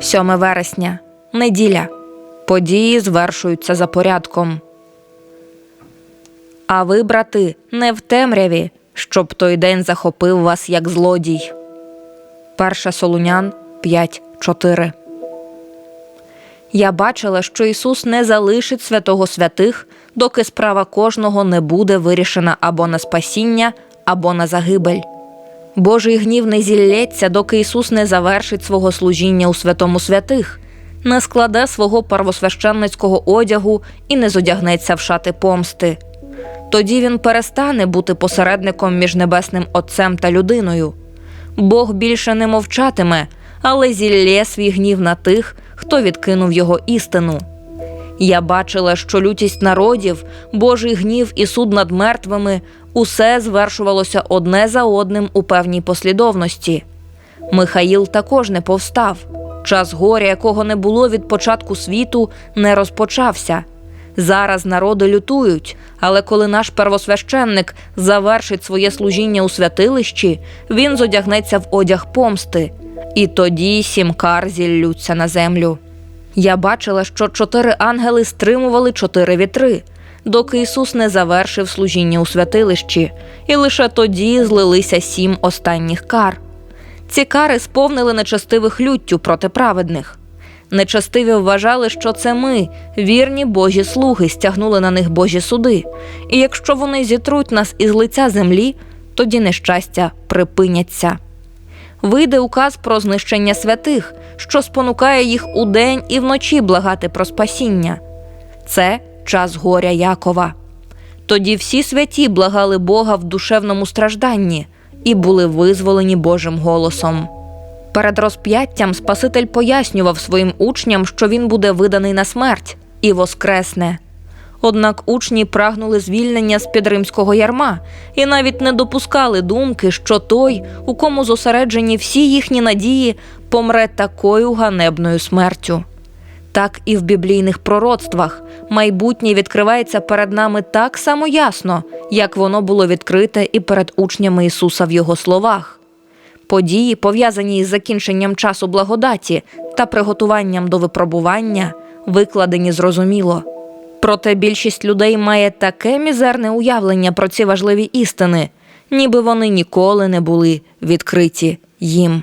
7 вересня. Неділя. Події звершуються за порядком. А ви, брати, не в темряві, щоб той день захопив вас як злодій. Перша Солунян 5.4 Я бачила, що Ісус не залишить святого святих, доки справа кожного не буде вирішена або на спасіння, або на загибель. Божий гнів не зілється, доки Ісус не завершить свого служіння у святому святих, не складе свого первосвященницького одягу і не зодягнеться в шати помсти. Тоді він перестане бути посередником між небесним Отцем та людиною. Бог більше не мовчатиме, але зілє свій гнів на тих, хто відкинув його істину. Я бачила, що лютість народів, Божий гнів і суд над мертвими усе звершувалося одне за одним у певній послідовності. Михаїл також не повстав. Час горя, якого не було від початку світу, не розпочався. Зараз народи лютують, але коли наш первосвященник завершить своє служіння у святилищі, він зодягнеться в одяг помсти, і тоді сім кар зіллються на землю. Я бачила, що чотири ангели стримували чотири вітри, доки Ісус не завершив служіння у святилищі, і лише тоді злилися сім останніх кар. Ці кари сповнили нечестивих люттю проти праведних. Нечестиві вважали, що це ми, вірні Божі слуги, стягнули на них Божі суди. І якщо вони зітруть нас із лиця землі, тоді нещастя припиняться. Вийде указ про знищення святих, що спонукає їх удень і вночі благати про спасіння. Це час горя Якова. Тоді всі святі благали Бога в душевному стражданні і були визволені Божим голосом. Перед розп'яттям Спаситель пояснював своїм учням, що він буде виданий на смерть і воскресне. Однак учні прагнули звільнення з під римського ярма і навіть не допускали думки, що той, у кому зосереджені всі їхні надії, помре такою ганебною смертю. Так і в біблійних пророцтвах майбутнє відкривається перед нами так само ясно, як воно було відкрите і перед учнями Ісуса в Його словах. Події, пов'язані із закінченням часу благодаті та приготуванням до випробування, викладені зрозуміло. Проте більшість людей має таке мізерне уявлення про ці важливі істини, ніби вони ніколи не були відкриті їм.